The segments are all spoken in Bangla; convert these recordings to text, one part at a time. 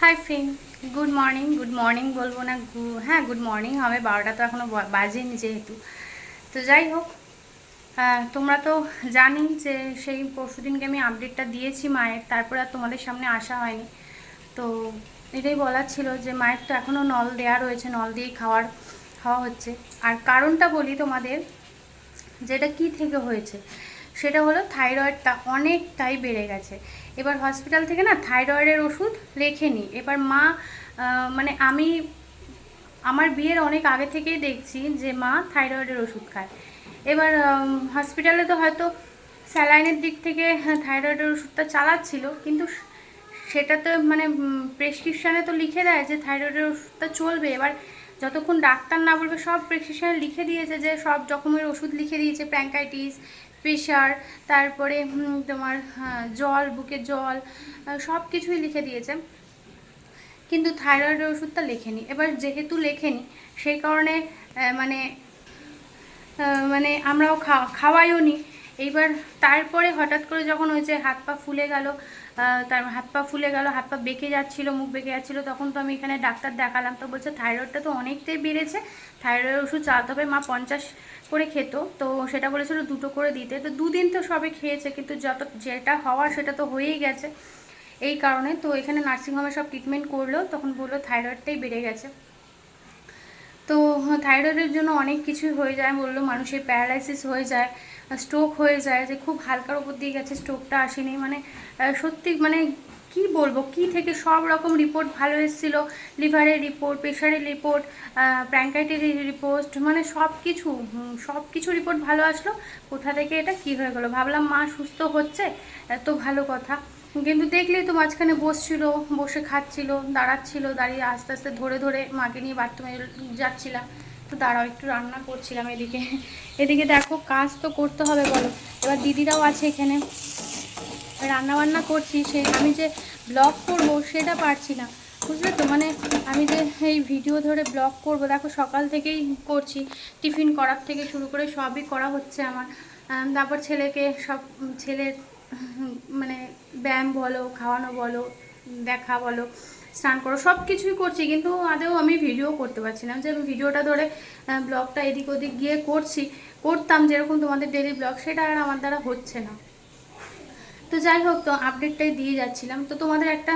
Hi friend good morning good morning বলব না গু- হ্যাঁ গুড মর্নিং হবে। বারোটা তো এখনও বাজেনি যেহেতু। তো যাই হোক তোমরা তো জানি যে সেই পরশু পরশুদিনকে আমি আপডেটটা দিয়েছি মায়ের। তারপরে আর তোমাদের সামনে আসা হয়নি। তো এটাই বলার ছিল যে মায়ের তো এখনও নল দেওয়া রয়েছে, নল দিয়েই খাওয়ার, খাওয়া হচ্ছে। আর কারণটা বলি তোমাদের, যেটা কি থেকে হয়েছে, সেটা হলো থাইরয়েডটা অনেকটাই বেড়ে গেছে। এবার হসপিটাল থেকে না থাইরয়েডের ওষুধ লেখেনি এবার মা মানে আমি, আমার বিয়ের অনেক আগে থেকেই দেখছি যে মা থাইরয়েডের ওষুধ খায়। এবার হসপিটালে তো হয়তো স্যালাইনের দিক থেকে থাইরয়েডের ওষুধটা চালাচ্ছিল, কিন্তু সেটা তো মানে প্রেসক্রিপশানে তো লিখে দেয় যে থাইরয়েডের ওষুধটা চলবে। এবার যতক্ষণ ডাক্তার না বলবে, সব প্রেসক্রিপশানে লিখে দিয়েছে যে সব রকমের ওষুধ লিখে দিয়েছে প্র্যাঙ্কাইটিস প্রেশার তারপরে তোমার হ্যাঁ, জল বুকে জল সব কিছুই লিখে দিয়েছে। কিন্তু থাইরয়েডের ওষুধটা লেখেনি। এবার যেহেতু লেখেনি সেই কারণে মানে মানে আমরাও খাওয়া খাওয়াইও নি। এইবার তারপরে হঠাৎ করে যখন হয়েছে হাত পা ফুলে গেল তার হাত পা ফুলে গেল হাত পা বেঁকে যাচ্ছিল মুখ বেঁকে যাচ্ছিল তখন তো আমি এখানে ডাক্তার দেখালাম। তো বলছে থাইরয়েডটা তো অনেকটাই বেড়েছে। থাইরয়েড ওষুধ চালাতে হবে মা পঞ্চাশ করে খেত। তো সেটা বলেছিল দুটো করে দিতে। তো দুদিন তো সবে খেয়েছে, কিন্তু যত যেটা হওয়ার সেটা তো হয়েই গেছে। এই কারণে তো এখানে নার্সিংহোমে সব ট্রিটমেন্ট করল, তখন বলল থাইরয়েডটাই বেড়ে গেছে। তো থাইরয়েডের জন্য অনেক কিছুই হয়ে যায়, বলল মানুষের প্যারালাইসিস হয়ে যায় স্ট্রোক হয়ে যায়, যে খুব হালকার উপর দিয়ে গেছে স্ট্রোকটা আসেনি। মানে সত্যি মানে কি বলব? কি থেকে সব রকম রিপোর্ট ভালো এসেছিল? লিভারের রিপোর্ট প্রেশারের রিপোর্ট প্র্যাঙ্কাইটের রিপোর্ট মানে সব কিছু সব কিছু রিপোর্ট ভালো আসলো। কোথা থেকে এটা, কি হয়ে গেলো? ভাবলাম মা সুস্থ হচ্ছে, এত ভালো কথা। কিন্তু দেখলেই তো মাঝখানে বসছিল, বসে খাচ্ছিল, দাঁড়াচ্ছিল, দাঁড়িয়ে আস্তে আস্তে ধরে ধরে মাকে নিয়ে বাথরুমে যাচ্ছিলাম। তো দাঁড়াও, একটু রান্না করছিলাম এদিকে। এদিকে দেখো, কাজ তো করতে হবে বলো। এবার দিদিরাও আছে এখানে। রান্না বান্না করছি সেই আমি যে ব্লগ করব সেটা পারছি না। বুঝলে তো? মানে আমি যে এই ভিডিও ধরে ব্লগ করব, দেখো সকাল থেকেই করছি, টিফিন করার থেকে শুরু করে সবই করা হচ্ছে আমার। তারপর ছেলেকে সব, ছেলের মানে ব্যায়াম বলো, খাওয়ানো বলো, দেখা বলো, স্নান করো, সব কিছুই করছি। কিন্তু আদেও আমি ভিডিও করতে পারছি না। যে আমি ভিডিওটা ধরে ব্লগটা এদিক ওদিক গিয়ে করছি, করতাম যেরকম তোমাদের ডেলি ব্লগ সেটা আর আমার দ্বারা হচ্ছে না। তো যাই হোক, তো আপডেটটাই দিয়ে যাচ্ছিলাম। তো তোমাদের একটা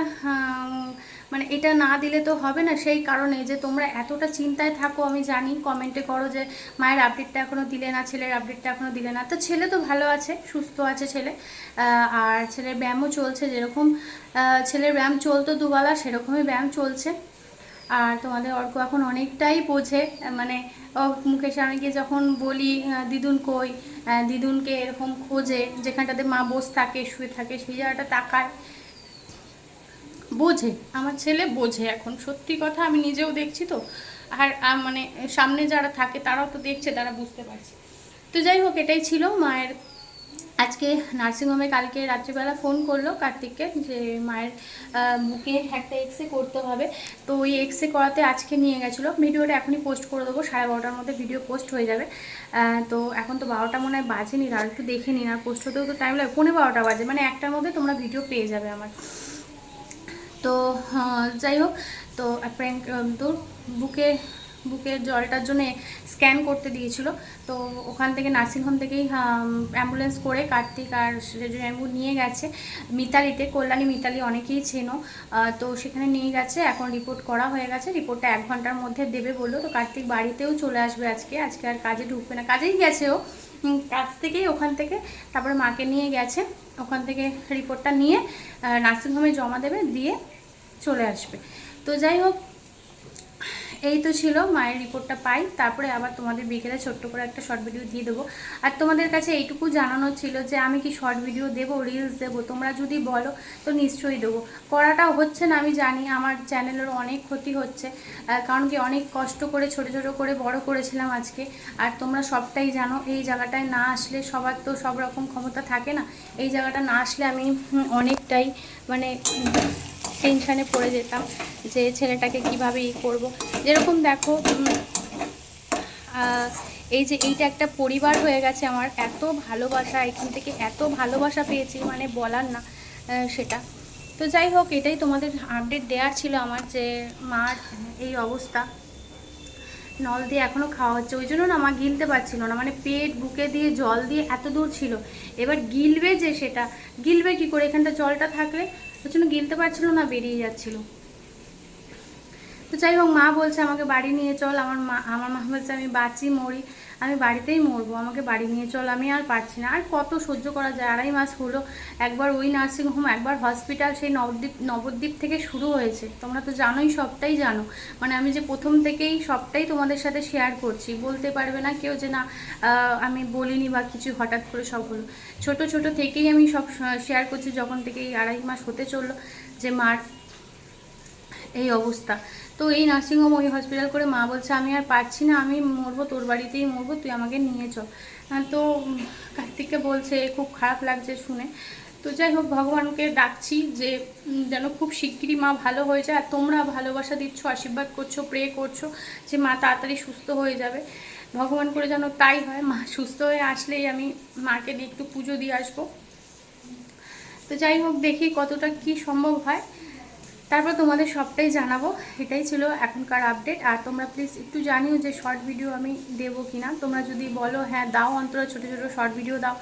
মানে এটা না দিলে তো হবে না, সেই কারণে যে তোমরা এতটা চিন্তায় থাকো, আমি জানি কমেন্টে করো যে, মায়ের আপডেটটা এখনও দিলে না, ছেলের আপডেটটা এখনও দিলে না। তো ছেলে তো ভালো আছে, সুস্থ আছে ছেলে আর ছেলের ব্যায়ামও চলছে যেরকম ছেলের ব্যায়াম চলতো দুবেলা, সেরকমই ব্যায়াম চলছে। আর তোমাদের অর্ক এখন অনেকটাই বোঝে মানে মুখের সামনে গিয়ে যখন বলি দিদুন কই দিদুনকে এরকম খোঁজে, যেখানটাতে মা বসে থাকে, শুয়ে থাকে, সেই জায়গাটা তাকায়, বোঝে, আমার ছেলে বোঝে এখন, সত্যি কথা আমি নিজেও দেখছি তো, আর মানে সামনে যারা থাকে তারাও তো দেখছে, তারা বুঝতে পারছে। তো যাই হোক, এটাই ছিল মায়ের আজকে নার্সিংহোমে কালকে রাত্রিবেলা ফোন করল কার্তিককে যে মায়ের বুকে একটা এক্সরে করতে হবে। তো ওই এক্সরে করাতে আজকে নিয়ে গেছিল। ভিডিওটা এখনই পোস্ট করে দেবো, সাড়ে বারোটার মধ্যে ভিডিও পোস্ট হয়ে যাবে। তো এখন তো বারোটা মনে হয় বাজেনি আর একটু দেখে নিন। আর পোস্ট হতেও তো টাইম লাগে। পনেরো বারোটা বাজে মানে একটার মধ্যে তোমরা ভিডিও পেয়ে যাবে আমার। তো যাই হোক, তো প্র্যাঙ্ক তো বুকে বুকের জলটার জন্য স্ক্যান করতে দিয়েছিল। তো ওখান থেকে নার্সিংহোম থেকেই অ্যাম্বুলেন্স করে কার্তিক আর রেমু নিয়ে গেছে। মিতালিতে, কল্যাণী মিতালি অনেকেই চেনো। তো সেখানে নিয়ে গেছে, এখন রিপোর্ট করা হয়ে গেছে। রিপোর্টটা এক ঘণ্টার মধ্যে দেবে বলল। তো কার্তিক বাড়িতেও চলে আসবে আজকে। আজকে আর কাজে ঢুকবে না। কাজেই গেছে ও। কাজ থেকেই ওখান থেকে তারপরে মাকে নিয়ে গেছে। ওখান থেকে রিপোর্টটা নিয়ে নার্সিংহোমে জমা দেবে, দিয়ে চলে আসবে। তো যাই হোক এই তো ছিল মায়ের রিপোর্টটা পাই। তারপরে আবার তোমাদের বিকেলে ছোট্ট করে একটা শর্ট ভিডিও দিয়ে দেবো। আর তোমাদের কাছে এইটুকু জানানো ছিল যে, আমি কি শর্ট ভিডিও দেবো রিলস দেবো? তোমরা যদি বলো, তো নিশ্চয়ই দেবো। করাটা হচ্ছে না, আমি জানি, আমার চ্যানেলেরও অনেক ক্ষতি হচ্ছে। কারণ কি, অনেক কষ্ট করে, ছোট ছোট করে, বড় করেছিলাম আজকে। আর তোমরা সবটাই জানো, এই জায়গাটায় না আসলে সবার তো সব রকম ক্ষমতা থাকে না। এই জায়গাটা না আসলে আমি অনেকটাই মানে টেনশানে পড়ে যেতাম যে ছেলেটাকে কীভাবে ই করব। যেরকম দেখো এই যে এইটা একটা পরিবার হয়ে গেছে আমার, এত ভালোবাসা, এখান থেকে এত ভালোবাসা পেয়েছি মানে বলার না সেটা। তো যাই হোক, এটাই তোমাদের আপডেট দেওয়ার ছিল আমার যে মার এই অবস্থা। নল দিয়ে এখনও খাওয়া হচ্ছে, ওই জন্য না মা গিলতে পারছিল না মানে পেট বুকে দিয়ে জল দিয়ে এত দূর ছিল। এবার গিলবে যে সেটা, গিলবে কি করে? এখানটা জলটা থাকলে ওই জন্য গিলতে পারছিল না বেরিয়ে যাচ্ছিল। তো যাই হোক, মা বলছে আমাকে বাড়ি নিয়ে চল। আমার মা আমার মা বলছে, আমি বাঁচি, মরি। আমি বাড়িতেই মরবো। আমাকে বাড়ি নিয়ে চল। আমি আর পারছি না। আর কত সহ্য করা যায়? আড়াই মাস হলো। একবার ওই নার্সিংহোম একবার হসপিটাল সেই নবদ্বীপ নবদ্বীপ থেকে শুরু হয়েছে। তোমরা তো জানোই, সবটাই জানো। মানে আমি যে প্রথম থেকেই সবটাই তোমাদের সাথে শেয়ার করছি। বলতে পারবে না কেউ যে না আমি বলিনি বা কিছু হঠাৎ করে সব হলো। ছোট ছোট থেকেই আমি সব শেয়ার করছি। যখন থেকে এই আড়াই মাস হতে চলল যে, মার এই অবস্থা। তো এই নার্সিংহোম ওই হসপিটাল করে মা বলছে, আমি আর পারছি না, আমি মরবো, তোর বাড়িতেই মরবো, তুই আমাকে নিয়ে চল। তো কার্তিককে বলছে, খুব খারাপ লাগছে শুনে। তো যাই হোক, ভগবানকে ডাকছি যে যেন খুব শিগগিরই মা ভালো হয়ে যায়, আর তোমরা ভালোবাসা দিচ্ছ, আশীর্বাদ করছ প্রে করছ যে মা তাড়াতাড়ি সুস্থ হয়ে যাবে। ভগবান করে যেন তাই হয়, মা সুস্থ হয়ে আসলেই আমি মাকে নিয়ে একটু পুজো দিয়ে আসব। তো যাই হোক, দেখি কতটা কি সম্ভব হয়। তারপর তোমাদের সবটাই জানাব। এটাই ছিল এখনকার আপডেট আর তোমরা প্লিজ একটু জানিও যে শর্ট ভিডিও আমি দেবো কি না তোমরা যদি বলো হ্যাঁ দাও অন্তত ছোটো ছোটো শর্ট ভিডিও দাও।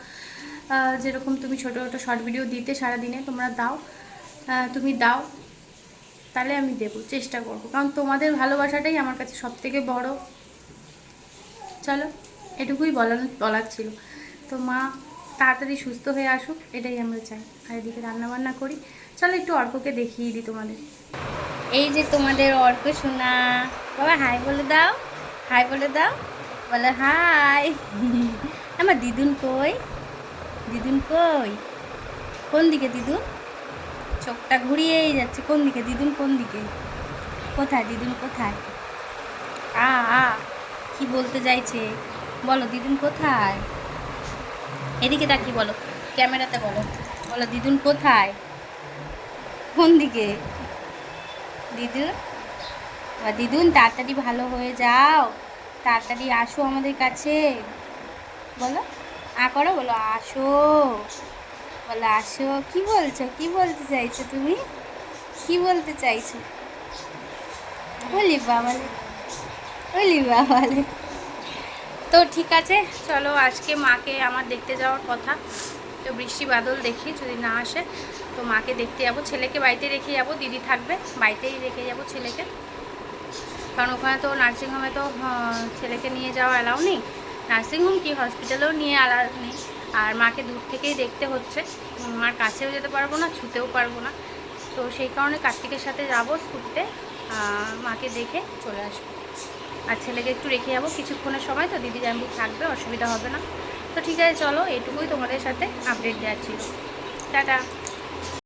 যেরকম তুমি ছোটো ছোটো শর্ট ভিডিও দিতে সারাদিনে, তোমরা দাও। তুমি দাও, তাহলে আমি দেবো, চেষ্টা করব। কারণ তোমাদের ভালোবাসাটাই আমার কাছে সব থেকে বড়। চলো, এটুকুই বলার বলার ছিল। তো মা তাড়াতাড়ি সুস্থ হয়ে আসুক, এটাই আমরা চাই। আর এদিকে রান্নাবান্না করি। চলো একটু অর্ককে দেখিয়ে দিই তোমাদের। এই যে তোমাদের অর্ক শোনা বাবা হাই বলে দাও। হাই বলে দাও। বলে হাই আমার দিদুন কই? দিদুন কই? কোন দিকে দিদুন? চোখটা ঘুরিয়েই যাচ্ছে। কোন দিকে? দিদুন কোন দিকে? কোথায়? দিদুন কোথায়? আ আ, কি বলতে চাইছে? বলো, দিদুন কোথায়? এদিকে তাকি বলো, ক্যামেরাতে বলো বলো, দিদুন কোথায়? কোন দিকে? দিদুন? দিদুন, তাড়াতাড়ি ভালো হয়ে যাও, তাড়াতাড়ি আসো আমাদের কাছে। বলো, আ করো, বলো, আসো। বলো, আসো। কি বলছো? কি বলতে চাইছো তুমি? কি বলতে চাইছো? বলি বাবালে বলি বাবালে। তো ঠিক আছে, চলো আজকে মাকে আমার দেখতে যাওয়ার কথা। তো বৃষ্টি বাদল দেখি, যদি না আসে, তো মাকে দেখতে যাব। ছেলেকে বাড়িতে রেখে যাব, দিদি থাকবে, বাড়িতেই রেখে যাব ছেলেকে। কারণ ওখানে তো নার্সিংহোমে তো ছেলেকে নিয়ে যাওয়া অ্যালাউ নেই। নার্সিংহোম কি, হসপিটালেও নিয়ে অ্যালাউ নেই। আর মাকে দূর থেকেই দেখতে হচ্ছে। মার কাছেও যেতে পারব না, ছুতেও পারব না। তো সেই কারণে কার্তিকের সাথে যাব স্কুটিতে মাকে দেখে চলে আসব। আর ছেলেকে একটু রেখে যাব। কিছুক্ষণের সময় তো দিদি জানবি থাকবে, অসুবিধা হবে না। তো ঠিক আছে, চলো এটুকুই তোমাদের সাথে আপডেট দেওয়ার ছিল। টাটা।